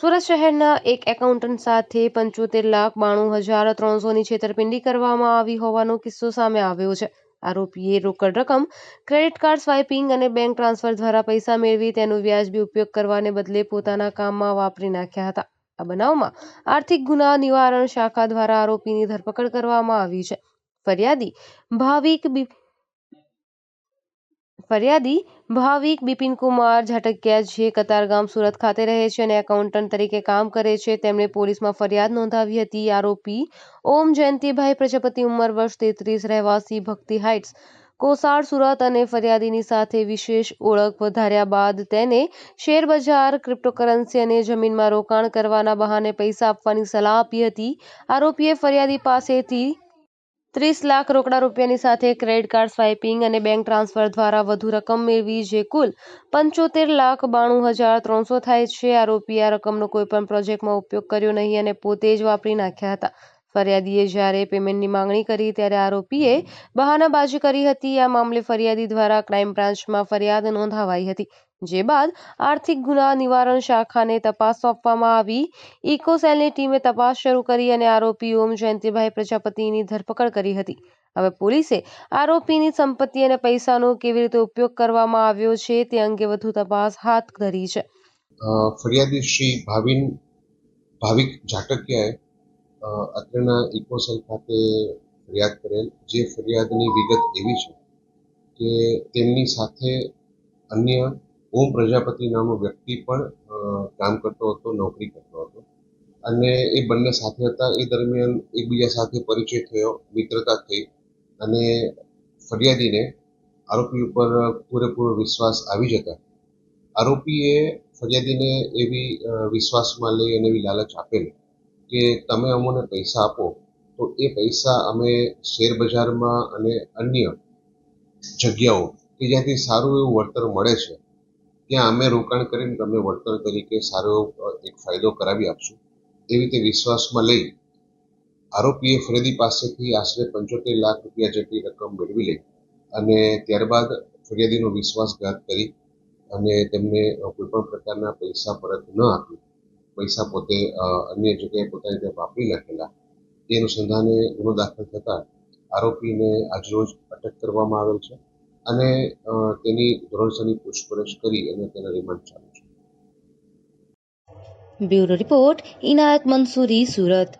સુરત શહેરના એક એકાઉન્ટન્ટ સાથે પંચોતેર લાખ બાણું હજાર ત્રણસોની છેતરપિંડી કરવામાં આવી હોવાનો કિસ્સો સામે આવ્યો છે. આરોપીએ રોકડ રકમ, ક્રેડિટ કાર્ડ સ્વાઇપિંગ અને બેંક ટ્રાન્સફર દ્વારા પૈસા મેળવી તેનો વ્યાજબી ઉપયોગ કરવાને બદલે પોતાના કામમાં વાપરી નાખ્યા હતા. આ બનાવમાં આર્થિક ગુના નિવારણ શાખા દ્વારા આરોપીની ધરપકડ કરવામાં આવી છે. ફરિયાદી ભાવિક ફરિયાદી ભાવિક બિપિનકુમાર ઝાટકિયા જે કતારગામ સુરત ખાતે રહે છે અને એકાઉન્ટન્ટ તરીકે કામ કરે છે, તેમણે પોલીસમાં ફરિયાદ નોંધાવી હતી. આરોપી ઓમ જયંતિભાઈ પ્રજાપતિ ઉંમર વર્ષ તેત્રીસ, રહેવાસી ભક્તિ હાઇટ્સ કોસાડ સુરત અને ફરિયાદીની સાથે વિશેષ ઓળખ વધાર્યા બાદ તેને શેરબજાર ક્રિપ્ટોકરન્સી અને જમીનમાં રોકાણ કરવાના બહાને પૈસા આપવાની સલાહ આપી હતી. આરોપીએ ફરિયાદી પાસેથી ત્રીસ લાખ રોકડા રૂપિયાની સાથે ક્રેડિટ કાર્ડ સ્વાઇપિંગ અને બેંક ટ્રાન્સફર દ્વારા વધુ રકમ મેળવી, જે કુલ પંચોતેર લાખ બાણું હજાર ત્રણસો થાય છે. આરોપીએ આ રકમનો કોઈપણ પ્રોજેક્ટમાં ઉપયોગ કર્યો નહીં અને પોતે જ વાપરી નાખ્યા હતા. ફરિયાદીએ જ્યારે પેમેન્ટની માંગણી કરી ત્યારે આરોપીએ બહાનાબાજી કરી હતી. આ મામલે ફરિયાદી દ્વારા ક્રાઇમ બ્રાન્ચમાં ફરિયાદ નોંધાવાઈ હતી, જે બાદ આર્થિક ગુના નિવારણ શાખાને તપાસ સોંપવામાં આવી. ઇકોસેલની ટીમે તપાસ શરૂ કરી અને આરોપી ઓમ જયંતિભાઈ પ્રજાપતિની ધરપકડ કરી હતી. હવે પોલીસે આરોપીની સંપત્તિ અને પૈસાનો કેવી રીતે ઉપયોગ કરવામાં આવ્યો છે તે અંગે વધુ તપાસ હાથ ધરી છે. ફરિયાદી શ્રી ભાવિન, ભાવિક ઝાટકિયાએ અત્રેના ઇકોસેલ ખાતે ફરિયાદ કરેલ. જે ફરિયાદની વિગત એવી છે કે તેમની સાથે અન્ય ઓમ પ્રજાપતિ નામનો વ્યક્તિ પણ કામ કરતો હતો, નોકરી કરતો હતો. અને એ બંને સાથે હતા. એ દરમિયાન એકબીજા સાથે પરિચય થયો, મિત્રતા થઈ અને ફરિયાદીને આરોપી ઉપર પૂરેપૂરો વિશ્વાસ આવી જતા. આરોપીએ ફરિયાદીને એવી વિશ્વાસમાં લઈ અને એવી લાલચ આપેલી. કે તમે અમને પૈસા આપો, તો એ પૈસા અમે શેરબજારમાં અને અન્ય જગ્યાઓ કે જ્યાંથી સારું એવું વળતર મળે છે, ત્યાં અમે રોકાણ કરીને તમને વળતર તરીકે સારો એવો એક ફાયદો કરાવી આપશું. એવી રીતે વિશ્વાસમાં લઈ આરોપીએ ફરિયાદી પાસેથી આશરે પંચોતેર લાખ રૂપિયા જેટલી રકમ મેળવી લઈ અને ત્યારબાદ ફરિયાદીનો વિશ્વાસઘાત કરી અને તેમને કોઈ પણ પ્રકારના પૈસા પરત ન આપી. પૈસા પોતે અન્ય જગ્યાએ પોતાની રીતે વાપરી નાખેલા. તે અનુસંધાને ગુનો દાખલ થતા આરોપીને આજરોજ અટક કરવામાં આવેલ છે અને તેની ધોરણસરની પૂછપરછ કરી અને તેના રિમાન્ડ ચાલુ છે. Bureau report Inayat Mansuri, Surat.